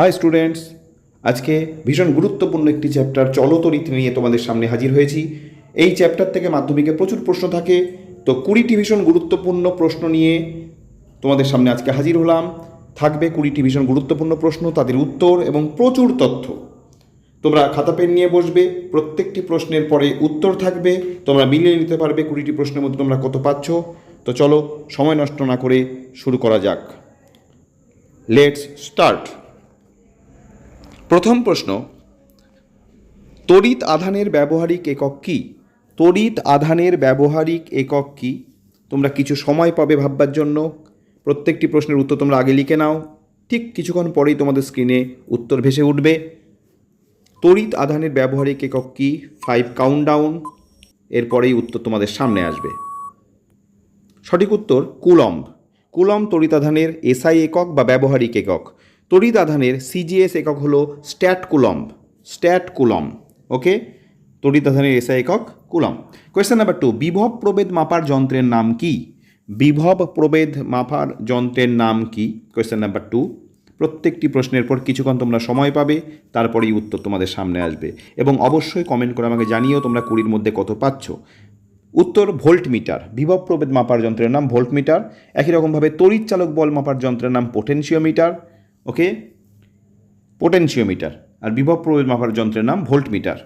High students, আজকে ভীষণ গুরুত্বপূর্ণ একটি চ্যাপ্টার চলতরিত নিয়ে তোমাদের সামনে হাজির হয়েছি। এই চ্যাপ্টার থেকে মাধ্যমিকে প্রচুর প্রশ্ন থাকে, তো কুড়িটি ভীষণ গুরুত্বপূর্ণ প্রশ্ন নিয়ে তোমাদের সামনে আজকে হাজির হলাম। থাকবে কুড়িটি ভীষণ গুরুত্বপূর্ণ প্রশ্ন, তাদের উত্তর এবং প্রচুর তথ্য। তোমরা খাতা পেন নিয়ে বসবে, প্রত্যেকটি প্রশ্নের পরে উত্তর থাকবে, তোমরা মিলিয়ে নিতে পারবে কুড়িটি প্রশ্নের মধ্যে তোমরা কত পাচ্ছ। তো চলো, সময় নষ্ট না করে শুরু করা যাক। লেটস স্টার্ট প্রথম প্রশ্ন, তড়িৎ আধানের ব্যবহারিক একক কি? তড়িৎ আধানের ব্যবহারিক একক কি? তোমরা কিছু সময় পাবে ভাববার জন্য। প্রত্যেকটি প্রশ্নের উত্তর তোমরা আগে লিখে নাও। ঠিক কিছুক্ষণ পরেই তোমাদের স্ক্রিনে উত্তর ভেসে উঠবে। তড়িৎ আধানের ব্যবহারিক একক কি? ফাইভ কাউন্টডাউন এরপরেই উত্তর তোমাদের সামনে আসবে। সঠিক উত্তর কুলম্ব। কুলম্ব তড়িৎ আধানের এসআই একক বা ব্যবহারিক একক। তড়িৎ আধানের সিজিএস একক হলো stat coulomb stat coulomb okay তড়িৎ আধানের এসআই একক কুলম কোয়েশ্চেন নাম্বার টু বিভব প্রভেদ মাপার যন্ত্রের নাম কি? বিভব প্রভেদ মাপার যন্ত্রের নাম কি? কোয়েশ্চেন নাম্বার টু প্রত্যেকটি প্রশ্নের পর কিছুক্ষণ তোমরা সময় পাবে, তারপরেই উত্তর তোমাদের সামনে আসবে। এবং অবশ্যই কমেন্ট করে আমাকে জানিও তোমরা কুড়ির মধ্যে কত পাচ্ছ। উত্তর ভোল্ট মিটার বিভব প্রভেদ মাপার যন্ত্রের নাম ভোল্ট মিটার একই রকমভাবে তড়িৎ চালক বল মাপার যন্ত্রের নাম পোটেনশিওমিটার ওকে পোটেনশিওমিটার আর বিভব প্রভেদ মাপার যন্ত্রের নাম ভোল্ট মিটার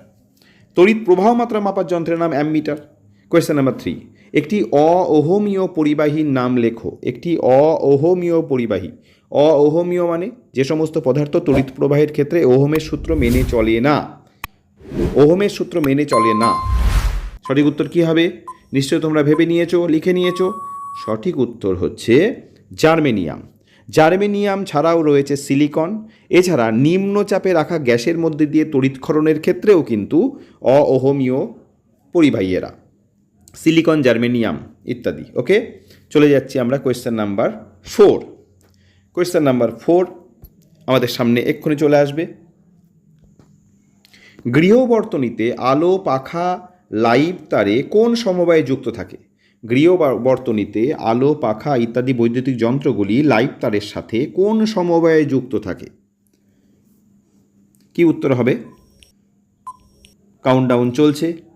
তড়িৎ প্রবাহ মাত্রা মাপার যন্ত্রের নাম অ্যামমিটার। কোয়েশ্চেন নাম্বার থ্রি একটি অওহমীয় পরিবাহীর নাম লেখো। একটি অওহমীয় পরিবাহী। অওহমীয় মানে যে সমস্ত পদার্থ তড়িৎ প্রবাহের ক্ষেত্রে ওহমের সূত্র মেনে চলে না। ওহমের সূত্র মেনে চলে না। সঠিক উত্তর কী হবে? নিশ্চয় তোমরা ভেবে নিয়েছো, লিখে নিয়েছো। সঠিক উত্তর হচ্ছে জার্মেনিয়াম। জার্মেনিয়াম ছাড়াও রয়েছে সিলিকন। এছাড়া নিম্নচাপে রাখা গ্যাসের মধ্যে দিয়ে তড়িৎক্ষরণের ক্ষেত্রেও কিন্তু অওহমীয় পরিবাহীয়েরা। সিলিকন, জার্মেনিয়াম ইত্যাদি, ওকে? চলে যাচ্ছি আমরা question number four question number four আমাদের সামনে এক্ষুনি চলে আসবে। গৃহবর্তনীতে আলো, পাখা, লাইভ তারে কোন সমবায়ে যুক্ত থাকে? গৃহবর্তনীতে আলো, পাখা ইত্যাদি বৈদ্যুতিক যন্ত্রগুলি লাইভ তারের সাথে কোন সমবায়ে যুক্ত থাকে? কি উত্তর হবে? কাউন্টডাউন চলছে।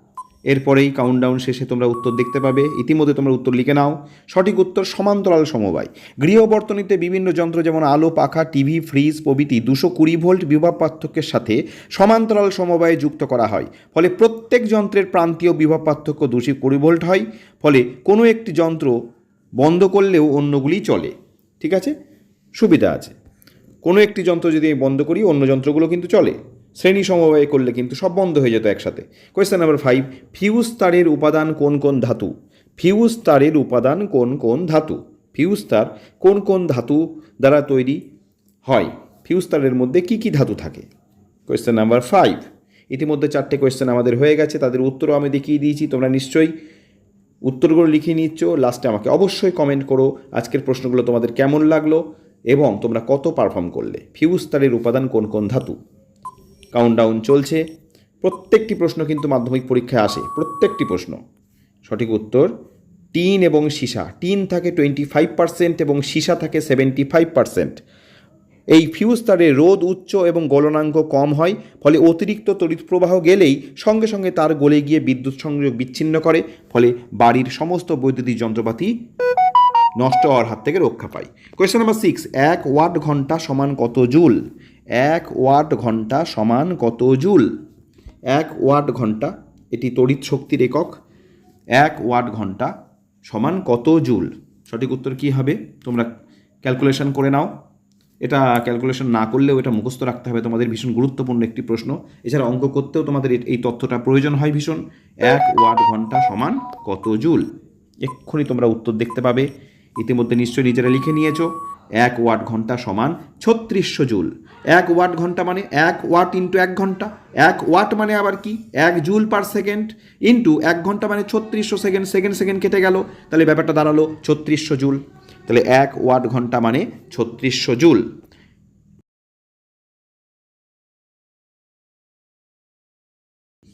এরপরেই কাউন্টডাউন শেষে তোমরা উত্তর দেখতে পাবে। ইতিমধ্যে তোমরা উত্তর লিখে নাও। সঠিক উত্তর সমান্তরাল সমবায়। গৃহবর্তনীতে বিভিন্ন যন্ত্র যেমন আলো, পাখা, টিভি ফ্রিজ প্রভৃতি দুশো কুড়ি ভোল্ট বিভব পার্থক্যের সাথে সমান্তরাল সমবায়ে যুক্ত করা হয়। ফলে প্রত্যেক যন্ত্রের প্রান্তীয় বিভব পার্থক্য দুশো কুড়ি ভোল্ট হয়। ফলে কোনো একটি যন্ত্র বন্ধ করলেও অন্যগুলি চলে। ঠিক আছে? সুবিধা আছে। কোনো একটি যন্ত্র যদি আমি বন্ধ করি, অন্য যন্ত্রগুলো কিন্তু চলে। শ্রেণি সমবায় করলে কিন্তু সব বন্ধ হয়ে যেত একসাথে। কোয়েশ্চেন নাম্বার ফাইভ ফিউজ তারের উপাদান কোন কোন ধাতু? ফিউজ তারের উপাদান কোন কোন ধাতু? ফিউজ তার কোন কোন ধাতু দ্বারা তৈরি হয়? ফিউজ তারের মধ্যে কি কি ধাতু থাকে? কোয়েশ্চেন নাম্বার ফাইভ ইতিমধ্যে চারটে কোয়েশ্চেন আমাদের হয়ে গেছে, তাদের উত্তরও আমি দেখিয়ে দিয়েছি, তোমরা নিশ্চয়ই উত্তরগুলো লিখে নিচ্ছ লাস্টে আমাকে অবশ্যই কমেন্ট করো, আজকের প্রশ্নগুলো তোমাদের কেমন লাগল এবং তোমরা কত পারফর্ম করলে? ফিউজ তারের উপাদান কোন কোন ধাতু? কাউন্টডাউন চলছে। প্রত্যেকটি প্রশ্ন কিন্তু মাধ্যমিক পরীক্ষায় আসে, প্রত্যেকটি প্রশ্ন। সঠিক উত্তর টিন এবং সীসা। টিন থাকে টোয়েন্টি ফাইভ পার্সেন্ট এবং সীসা থাকে সেভেন্টি ফাইভ পার্সেন্ট এই ফিউজ তারে রোদ উচ্চ এবং গলনাঙ্ক কম হয়, ফলে অতিরিক্ত তড়িৎ প্রবাহ গেলেই সঙ্গে সঙ্গে তার গলে গিয়ে বিদ্যুৎ সংযোগ বিচ্ছিন্ন করে, ফলে বাড়ির সমস্ত বৈদ্যুতিক যন্ত্রপাতি নষ্ট হওয়ার হাত থেকে রক্ষা পায়। কোয়েশ্চেন নাম্বার সিক্স এক ওয়াট ঘণ্টা সমান কত জুল? এক ওয়াট ঘণ্টা সমান কত জুল? এক ওয়াট ঘণ্টা, এটি তড়িৎ শক্তির একক। এক ওয়াট ঘণ্টা সমান কত জুল? সঠিক উত্তর কী হবে? তোমরা ক্যালকুলেশন করে নাও। এটা ক্যালকুলেশন না করলেও এটা মুখস্থ রাখতে হবে। তোমাদের ভীষণ গুরুত্বপূর্ণ একটি প্রশ্ন। এছাড়া অঙ্ক করতেও তোমাদের এই তথ্যটা প্রয়োজন হয় ভীষণ। এক ওয়াট ঘণ্টা সমান কত জুল? এক্ষুনি তোমরা উত্তর দেখতে পাবে। ইতিমধ্যে নিশ্চয়ই নিজেরা লিখে নিয়েছো। এক ওয়াট ঘণ্টা সমান ছত্রিশশো জুল। এক ওয়াট ঘণ্টা মানে এক ওয়াট ইন্টু এক ঘণ্টা। এক ওয়াট মানে আবার কি? এক জুল পার সেকেন্ড ইন্টু এক ঘণ্টা মানে ছত্রিশশো সেকেন্ড সেকেন্ড সেকেন্ড কেটে গেল। তাহলে ব্যাপারটা দাঁড়াল ছত্রিশশো জুল। তাহলে এক ওয়াট ঘণ্টা মানে ছত্রিশশো joule.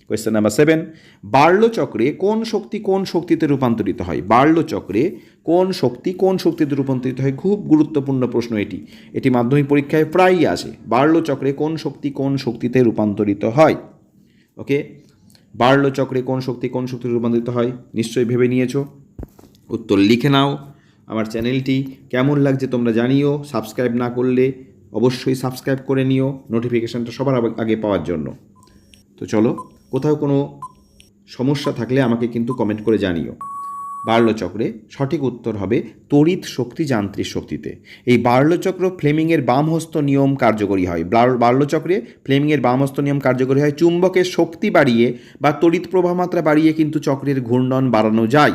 Question number seven Barlow চক্রে কোন শক্তি কোন শক্তিতে রূপান্তরিত হয়? বার্লো চক্রে কোন শক্তি কোন শক্তিতে রূপান্তরিত হয়? খুব গুরুত্বপূর্ণ প্রশ্ন এটি। এটি মাধ্যমিক পরীক্ষায় প্রায়ই আসে। বার্লো চক্রে কোন শক্তি কোন শক্তিতে রূপান্তরিত হয়? ওকে বার্লো চক্রে কোন শক্তি কোন শক্তিতে রূপান্তরিত হয়? নিশ্চয়ই ভেবে নিয়েছো? উত্তর লিখে নাও। আমার চ্যানেলটি কেমন লাগছে তোমরা জানিও। সাবস্ক্রাইব না করলে অবশ্যই সাবস্ক্রাইব করে নিও। নোটিফিকেশানটা সবার আগে- আগে পাওয়ার জন্য। তো চলো কোথাও কোনো সমস্যা থাকলে আমাকে কিন্তু কমেন্ট করে জানিও। বার্লো চক্রে সঠিক উত্তর হবে তড়িৎ শক্তি যান্ত্রিক শক্তিতে। এই বার্লো চক্র ফ্লেমিংয়ের বামহস্ত নিয়ম কার্যকরী হয়। বার- বার্লো চক্রে ফ্লেমিংয়ের বামহস্ত নিয়ম কার্যকরী হয়। চুম্বকের শক্তি বাড়িয়ে বা তড়িৎ প্রবাহ মাত্রা বাড়িয়ে কিন্তু চক্রের ঘূর্ণন বাড়ানো যায়।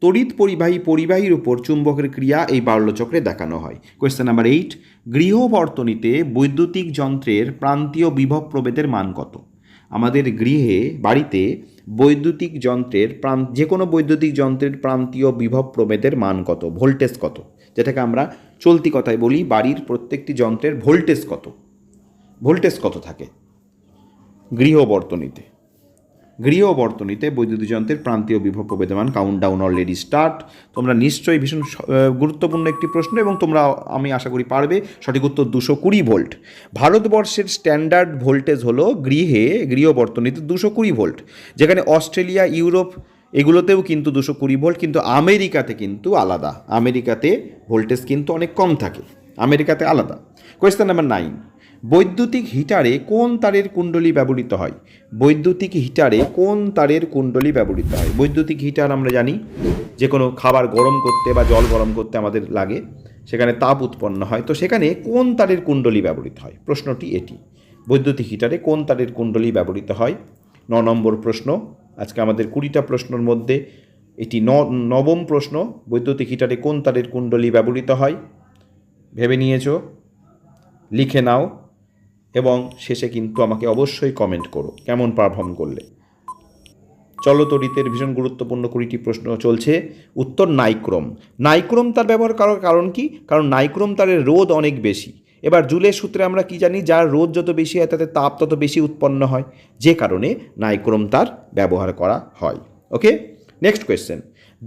তড়িৎ পরিবাহী পরিবাহীর উপর চুম্বকের ক্রিয়া এই বার্লো চক্রে দেখানো হয়। কোয়েশ্চেন নাম্বার এইট গৃহবর্তনীতে বৈদ্যুতিক যন্ত্রের প্রান্তীয় বিভব প্রভেদের মান কত? আমাদের গৃহে, বাড়িতে বৈদ্যুতিক যন্ত্রের প্রান যে কোনো বৈদ্যুতিক যন্ত্রের প্রান্তীয় বিভব প্রভেদের মান কত? ভোল্টেজ কত? যেটাকে আমরা চলতি কথায় বলি বাড়ির প্রত্যেকটি যন্ত্রের ভোল্টেজ কত? ভোল্টেজ কত থাকে? গৃহবর্তনীতে। গৃহবর্তনীতে বৈদ্যুতিক যন্ত্রের প্রান্তীয় বিভব প্রবেদমান কাউন্টডাউন অলরেডি স্টার্ট তোমরা নিশ্চয়ই ভীষণ গুরুত্বপূর্ণ একটি প্রশ্ন এবং তোমরা, আমি আশা করি পারবে, সঠিক উত্তর দুশো কুড়ি ভোল্ট ভারতবর্ষের স্ট্যান্ডার্ড ভোল্টেজ হলো গৃহে, গৃহবর্তনীতে দুশো কুড়ি ভোল্ট যেখানে অস্ট্রেলিয়া, ইউরোপ, এগুলোতেও কিন্তু দুশো কুড়ি ভোল্ট কিন্তু আমেরিকাতে কিন্তু আলাদা। আমেরিকাতে ভোল্টেজ কিন্তু অনেক কম থাকে। আমেরিকাতে আলাদা। কোয়েশ্চেন নাম্বার নাইন বৈদ্যুতিক হিটারে কোন তারের কুণ্ডলী ব্যবহৃত হয়? বৈদ্যুতিক হিটারে কোন তারের কুণ্ডলী ব্যবহৃত হয়? বৈদ্যুতিক হিটার আমরা জানি যে কোনো খাবার গরম করতে বা জল গরম করতে আমাদের লাগে, সেখানে তাপ উৎপন্ন হয়। তো সেখানে কোন তারের কুণ্ডলী ব্যবহৃত হয়? প্রশ্নটি এটি। বৈদ্যুতিক হিটারে কোন তারের কুণ্ডলী ব্যবহৃত হয়? ন নম্বর প্রশ্ন। আজকে আমাদের কুড়িটা প্রশ্নের মধ্যে এটি ন, নবম প্রশ্ন। বৈদ্যুতিক হিটারে কোন তারের কুণ্ডলী ব্যবহৃত হয়? ভেবে নিয়েছ? লিখে নাও। শেষে কিন্তু আমাকে অবশ্যই কমেন্ট করো। কেমন পারফর্ম করলে? চলতরিতের ভীষণ গুরুত্বপূর্ণ কুড়িটি প্রশ্ন চলছে। উত্তর নাইক্রোম। নাইক্রোম তার ব্যবহার করার কারণ কি? কারণ নাইক্রোম তারের রোদ অনেক বেশি। এবার জুলের সূত্রে আমরা কি জানি? যার রোদ যত বেশি হয় তাতে তাপ তত বেশি উৎপন্ন হয়। যে কারণে নাইক্রোম তার ব্যবহার করা হয়। ওকে নেক্সট কোয়েশ্চেন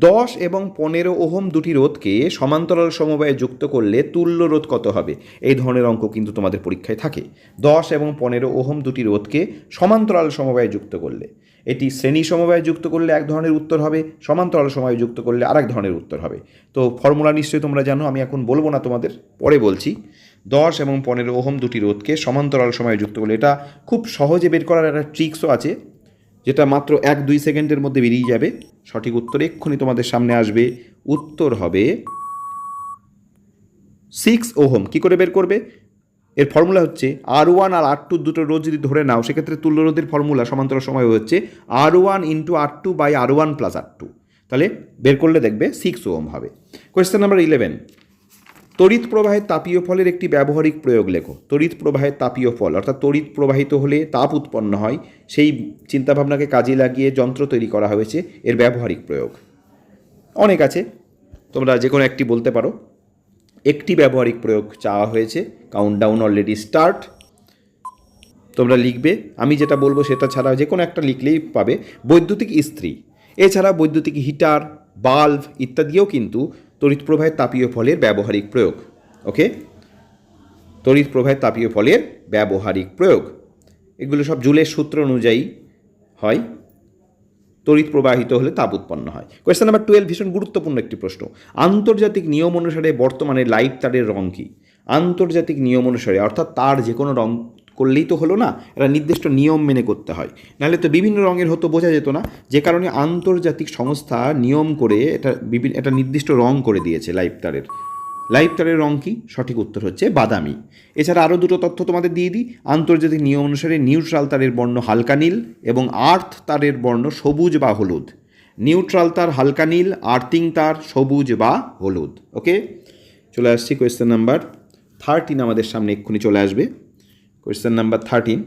দশ এবং পনেরো ওহম দুটি রোধকে সমান্তরাল সমবায়ে যুক্ত করলে তুল্য রোধ কত হবে? এই ধরনের অঙ্ক কিন্তু তোমাদের পরীক্ষায় থাকে। দশ এবং পনেরো ওহম দুটি রোধকে সমান্তরাল সমবায়ে যুক্ত করলে। এটি শ্রেণি সমবায়ে যুক্ত করলে এক ধরনের উত্তর হবে, সমান্তরাল সমবায়ে যুক্ত করলে আরেক ধরনের উত্তর হবে। তো ফর্মুলা নিশ্চয়ই তোমরা জানো, আমি এখন বলব না তোমাদের, পরে বলছি। দশ এবং পনেরো ওহম দুটি রোধকে সমান্তরাল সময়ে যুক্ত করলে, এটা খুব সহজে বের করার একটা ট্রিক্সও আছে। যেটা মাত্র এক দুই সেকেন্ডের মধ্যে বেরিয়ে যাবে। সঠিক উত্তর এক্ষুনি তোমাদের সামনে আসবে। উত্তর হবে সিক্স ওহম। কী করে বের করবে? এর ফর্মুলা হচ্ছে আর ওয়ান আর আর টু দুটো রোধ যদি ধরে নাও, সেক্ষেত্রে তুল্য রোধের ফর্মুলা সমান্তরাল সময় হচ্ছে R one into R two by R one plus R two. তাহলে বের করলে দেখবে সিক্স ওহম হবে। কোয়েশ্চেন নাম্বার ইলেভেন তড়িৎ প্রবাহের তাপীয় ফলের একটি ব্যবহারিক প্রয়োগ লেখো। তড়িৎ প্রবাহের তাপীয় ফল, অর্থাৎ তড়িৎ প্রবাহিত হলে তাপ উৎপন্ন হয়, সেই চিন্তাভাবনাকে কাজে লাগিয়ে যন্ত্র তৈরি করা হয়েছে, এর ব্যবহারিক প্রয়োগ। অনেক আছে, তোমরা যে কোনো একটি বলতে পারো। একটি ব্যবহারিক প্রয়োগ চাওয়া হয়েছে কাউন্টডাউন অলরেডি স্টার্ট তোমরা লিখবে, আমি যেটা বলব সেটা ছাড়া যে কোনো একটা লিখলেই পাবে। বৈদ্যুতিক ইস্ত্রি, এছাড়া বৈদ্যুতিক হিটার, বাল্ব ইত্যাদিও কিন্তু তড়িৎ প্রবাহের তাপীয় ফলের ব্যবহারিক প্রয়োগ। ওকে তড়িৎ প্রবাহের তাপীয় ফলের ব্যবহারিক প্রয়োগ। এগুলো সব জুলের সূত্র অনুযায়ী হয়। তড়িৎ প্রবাহিত হলে তাপ উৎপন্ন হয়। কোয়েশ্চেন নাম্বার টুয়েলভ ভীষণ গুরুত্বপূর্ণ একটি প্রশ্ন। আন্তর্জাতিক নিয়ম অনুসারে বর্তমানে লাইট তারের রং কী? আন্তর্জাতিক নিয়ম অনুসারে, অর্থাৎ তার যে কোনো রং করলেই তো হলো না এটা নির্দিষ্ট নিয়ম মেনে করতে হয়। নাহলে তো বিভিন্ন রঙের হতো, বোঝা যেত না। যে কারণে আন্তর্জাতিক সংস্থা নিয়ম করে এটা বিভিন্ন একটা নির্দিষ্ট রং করে দিয়েছে লাইট তারের লাইফ তারের রং কি? সঠিক উত্তর হচ্ছে বাদামি। এছাড়া আরও দুটো তথ্য তোমাদের দিয়ে দিই। আন্তর্জাতিক নিয়ম অনুসারে নিউট্রাল তারের বর্ণ হালকা নীল এবং আর্থ তারের বর্ণ সবুজ বা হলুদ। নিউট্রাল তার হালকা নীল, আর্থিং তার সবুজ বা হলুদ। ওকে? চলে আসছি কোয়েশ্চেন নাম্বার থার্টিন আমাদের সামনে, এক্ষুনি চলে আসবে। কোয়েশ্চেন নাম্বার থার্টিন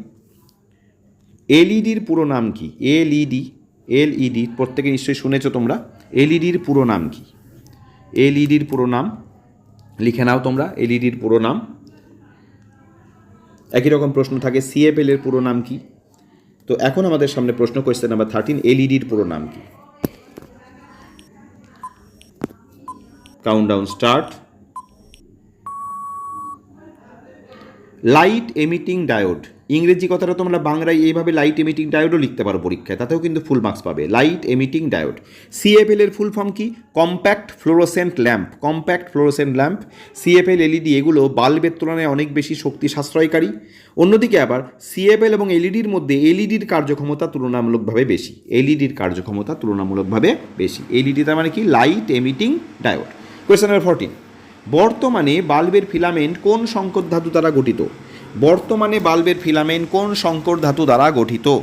এলইডির পুরো নাম কি? এলইডি এলইডি প্রত্যেকে নিশ্চয়ই শুনেছো তোমরা। এলইডির পুরো নাম কি? এলইডির পুরো নাম, লিখে নাও তোমরা। এলইডির পুরো নাম। একই রকম প্রশ্ন থাকে সিএফএল এর পুরো নাম কি? তো এখন আমাদের সামনে প্রশ্ন কোয়েশ্চেন নাম্বার থার্টিন এলইডির পুরো নাম কি? Countdown start light emitting diode ইংরেজি কথাটা তোমরা বাংলায় এইভাবে লাইট এমিটিং ডায়োডও লিখতে পারো পরীক্ষায়, তাতেও কিন্তু ফুল মার্কস পাবে। লাইট এমিটিং ডায়োড সিএফএল এর ফুল ফর্ম কি? Compact fluorescent lamp compact fluorescent lamp CFL LED এগুলো বাল্বের তুলনায় অনেক বেশি শক্তি সাশ্রয়কারী। অন্যদিকে আবার সিএফএল এবং এলইডির মধ্যে এলইডির কার্যক্ষমতা তুলনামূলকভাবে বেশি। এলইডির কার্যক্ষমতা তুলনামূলকভাবে বেশি। এলইডি তার মানে কি? Light emitting diode question number fourteen বর্তমানে বাল্বের ফিলামেন্ট কোন সংকর ধাতু দ্বারা গঠিত? বর্তমানে বাল্বের ফিলামেন্ট কোন সংকর ধাতু দ্বারা গঠিত?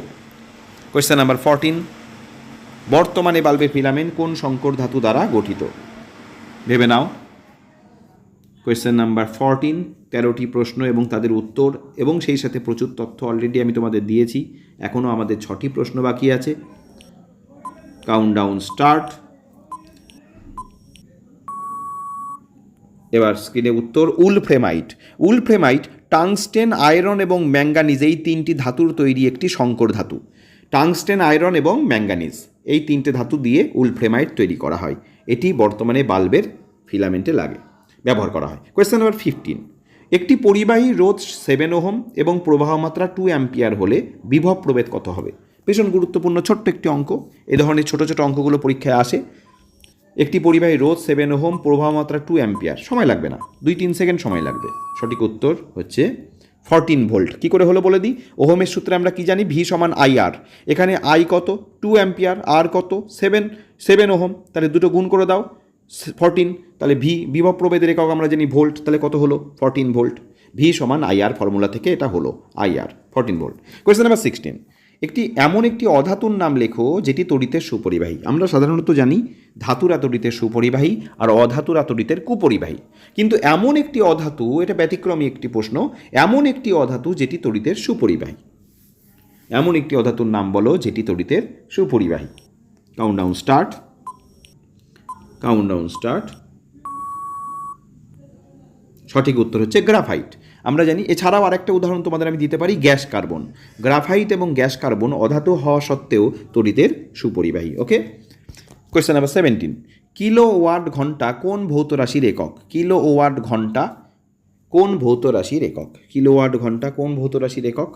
কোয়েশ্চেন নাম্বার ফোরটিন বর্তমানে বাল্বের ফিলামেন্ট কোন সংকর ধাতু দ্বারা গঠিত? ভেবে নাও। কোয়েশ্চেন নাম্বার ফোরটিন তেরোটি প্রশ্ন এবং তাদের উত্তর এবং সেই সাথে প্রচুর তথ্য অলরেডি আমি তোমাদের দিয়েছি। এখনও আমাদের ছটি প্রশ্ন বাকি আছে। কাউন্টডাউন স্টার্ট এবার স্ক্রিনে উত্তর উলফ্রেমাইট উলফ্রেমাইট টাংস্টেন, আয়রন এবং ম্যাঙ্গানিজ, এই তিনটি ধাতুর তৈরি একটি সংকর ধাতু। টাংস্টেন, আয়রন এবং ম্যাঙ্গানিজ, এই তিনটে ধাতু দিয়ে উলফ্রেমাইট তৈরি করা হয়। এটি বর্তমানে বাল্বের ফিলামেন্টে লাগে, ব্যবহার করা হয়। কোয়েশ্চেন নাম্বার ফিফটিন একটি পরিবাহী রোধ সেভেন ওহম এবং প্রবাহ মাত্রা টু অ্যাম্পিয়ার হলে বিভব প্রভেদ কত হবে? ভীষণ গুরুত্বপূর্ণ, ছোট্ট একটি অঙ্ক। এ ধরনের ছোটো ছোটো অঙ্কগুলো পরীক্ষায় আসে। একটি পরিবাহী রোধ সেভেন ওহম, প্রবাহ মাত্রা টু অ্যাম্পিয়ার সময় লাগবে না। দুই তিন সেকেন্ড সময় লাগবে। সঠিক উত্তর হচ্ছে ফরটিন ভোল্ট কি করে হলো বলে দিই? ওহমের সূত্রে আমরা কি জানি? ভি সমান আই আর এখানে আই কত? টু অ্যাম্পিয়ার আর কত? Seven seven ohm. তাহলে দুটো গুণ করে দাও। ফরটিন তাহলে ভি বিভব প্রভেদের একক আমরা জানি ভোল্ট তাহলে কত হলো? ফরটিন ভোল্ট ভি সমান আই আর ফর্মুলা থেকে এটা হলো I R fourteen volt question number sixteen একটি এমন একটি অধাতুর নাম লেখো, যেটি তড়িতের সুপরিবাহী। আমরা সাধারণত জানি ধাতুরা তড়িতের সুপরিবাহী আর অধাতুরা তড়িতের কুপরিবাহী। কিন্তু এমন একটি অধাতু, এটা ব্যতিক্রমী একটি প্রশ্ন, এমন একটি অধাতু যেটি তড়িতের সুপরিবাহী। এমন একটি অধাতুর নাম বলো, যেটি তড়িতের সুপরিবাহী। কাউন্টডাউন স্টার্ট কাউন্টডাউন স্টার্ট সঠিক উত্তর হচ্ছে গ্রাফাইট আমরা জানি, এছাড়াও আরেকটা উদাহরণ তোমাদের আমি দিতে পারি, গ্যাস কার্বন। গ্রাফাইট এবং গ্যাস কার্বন অধাতু হওয়া সত্ত্বেও তড়িতের সুপরিবাহী, okay? Question number seventeen kilo watt ঘণ্টা কোন ভৌত রাশির একক? কিলো ওয়াট ঘণ্টা কোন ভৌত রাশির একক? কিলো ওয়াট ঘণ্টা কোন ভৌত রাশির একক?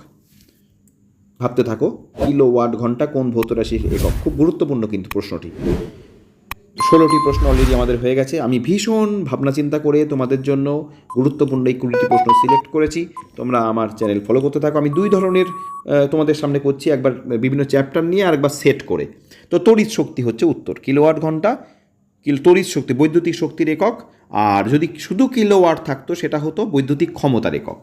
ভাবতে থাকো, কিলো ওয়াট ঘণ্টা কোন ভৌত রাশির একক? খুব গুরুত্বপূর্ণ কিন্তু প্রশ্নটি। ষোলোটি প্রশ্ন অলরেডি আমাদের হয়ে গেছে। আমি ভীষণ ভাবনা চিন্তা করে তোমাদের জন্য গুরুত্বপূর্ণ এই কুড়িটি প্রশ্ন সিলেক্ট করেছি। তোমরা আমার চ্যানেল ফলো করতে থাকো। আমি দুই ধরনের তোমাদের সামনে করছি। একবার বিভিন্ন চ্যাপ্টার নিয়ে আর একবার সেট করে। তো তড়িৎ শক্তি হচ্ছে উত্তর। কিলোওয়াট ঘণ্টা, কিল, তড়িৎ শক্তি বৈদ্যুতিক শক্তির একক। আর যদি শুধু কিলোওয়াট থাকতো, সেটা হতো বৈদ্যুতিক ক্ষমতার একক।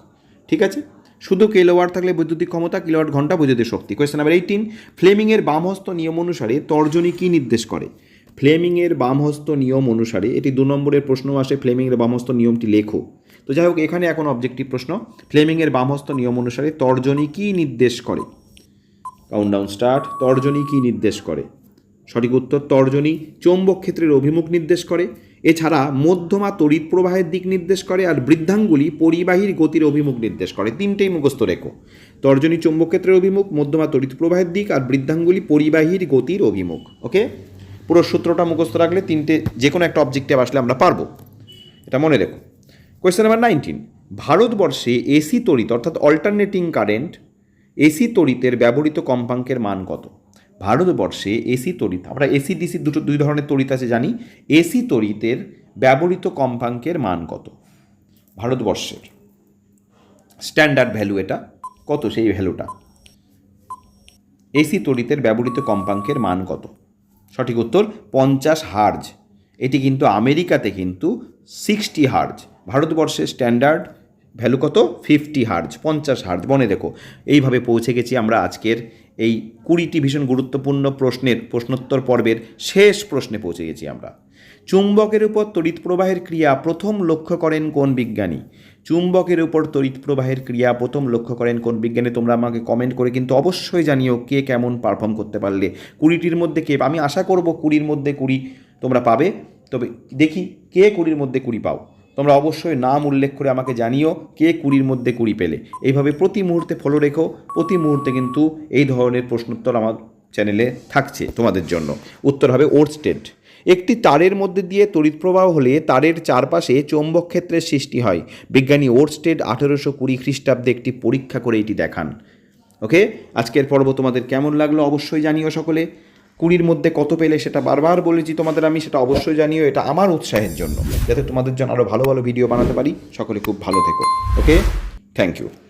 ঠিক আছে? শুধু কিলোওয়াট থাকলে বৈদ্যুতিক ক্ষমতা কিলোওয়াট ঘণ্টা বৈদ্যুতিক শক্তি। কোয়েশ্চেন নাম্বার এইটিন ফ্লেমিংয়ের বামহস্ত নিয়ম অনুসারে তর্জনী কী নির্দেশ করে? ফ্লেমিংয়ের বামহস্ত নিয়ম অনুসারে, এটি দু নম্বরের প্রশ্ন আসে ফ্লেমিংয়ের বামহস্ত নিয়মটি লেখো। তো যাই হোক, এখানে এখন অবজেক্টিভ প্রশ্ন, ফ্লেমিংয়ের বামহস্ত নিয়ম অনুসারে তর্জনী কী নির্দেশ করে? কাউন্টডাউন স্টার্ট তর্জনী কী নির্দেশ করে? সঠিক উত্তর, তর্জনী চৌম্বক ক্ষেত্রের অভিমুখ নির্দেশ করে। এছাড়া মধ্যমা তড়িৎ প্রবাহের দিক নির্দেশ করে আর বৃদ্ধাঙ্গুলি পরিবাহীর গতির অভিমুখ নির্দেশ করে। তিনটেই মুখস্থ রেখো। তর্জনী চৌম্বক ক্ষেত্রের অভিমুখ, মধ্যমা তড়িৎ প্রবাহের দিক আর বৃদ্ধাঙ্গুলি পরিবাহীর গতির অভিমুখ। ওকে পুরো সূত্রটা মুখস্থ রাখলে তিনটে যে কোনো একটা অবজেক্টিভ আসলে আমরা পারব। এটা মনে রেখো। কোয়েশ্চেন নাম্বার নাইনটিন ভারতবর্ষে এসি তড়িৎ, অর্থাৎ অল্টারনেটিং কারেন্ট এসি তড়িতের ব্যবহৃত কম্পাঙ্কের মান কত? ভারতবর্ষে এসি তড়িৎ, আমরা এসি ডিসি দুটো দুই ধরনের তড়িৎ আছে জানি। এসি তড়িতের ব্যবহৃত কম্পাঙ্কের মান কত? ভারতবর্ষের। স্ট্যান্ডার্ড ভ্যালু এটা। কত সেই ভ্যালুটা এসি তড়িতের ব্যবহৃত কম্পাঙ্কের মান কত? সঠিক উত্তর, পঞ্চাশ হার্জ। এটি কিন্তু আমেরিকাতে কিন্তু সিক্সটি হার্জ। ভারতবর্ষের স্ট্যান্ডার্ড ভ্যালু কত? ফিফটি হার্জ, পঞ্চাশ হার্জ। মনে দেখো এইভাবে পৌঁছে গেছি আমরা আজকের এই কুড়িটি ভীষণ গুরুত্বপূর্ণ প্রশ্নের, প্রশ্নোত্তর পর্বের শেষ প্রশ্নে পৌঁছে গেছি আমরা। চুম্বকের উপর তড়িৎ প্রবাহের ক্রিয়া প্রথম লক্ষ্য করেন কোন বিজ্ঞানী? চুম্বকের উপর তড়িৎ প্রবাহের ক্রিয়া প্রথম লক্ষ্য করেন কোন বিজ্ঞানী? তোমরা আমাকে কমেন্ট করে কিন্তু অবশ্যই জানিও কে কেমন পারফর্ম করতে পারলে। কুড়িটির মধ্যে কে আমি আশা করব কুড়ির মধ্যে কুড়ি তোমরা পাবে। তবে দেখি কে কুড়ির মধ্যে কুড়ি পাও। তোমরা অবশ্যই নাম উল্লেখ করে আমাকে জানিও কে কুড়ির মধ্যে কুড়ি পেলে। এইভাবে প্রতি মুহূর্তে ফলো রেখো। প্রতি মুহূর্তে কিন্তু এই ধরনের প্রশ্নোত্তর আমার চ্যানেলে থাকছে তোমাদের জন্য। উত্তর হবে ওরস্টেড একটি তারের মধ্যে দিয়ে তড়িৎ প্রবাহ হলে তারের চারপাশে চৌম্বক ক্ষেত্রের সৃষ্টি হয়। বিজ্ঞানী ওরস্টেড আঠেরোশো কুড়ি খ্রিস্টাব্দে একটি পরীক্ষা করে এটি দেখান। ওকে? আজকের পর্ব তোমাদের কেমন লাগল অবশ্যই জানিও সকলে। কুড়ির মধ্যে কত পেলে সেটা বারবার বলেছি তোমাদের আমি, সেটা অবশ্যই জানিও, এটা আমার উৎসাহের জন্য। যাতে তোমাদের জন্য আরও ভালো ভালো ভিডিও বানাতে পারি। সকলে খুব ভালো থেকো। ওকে? Thank you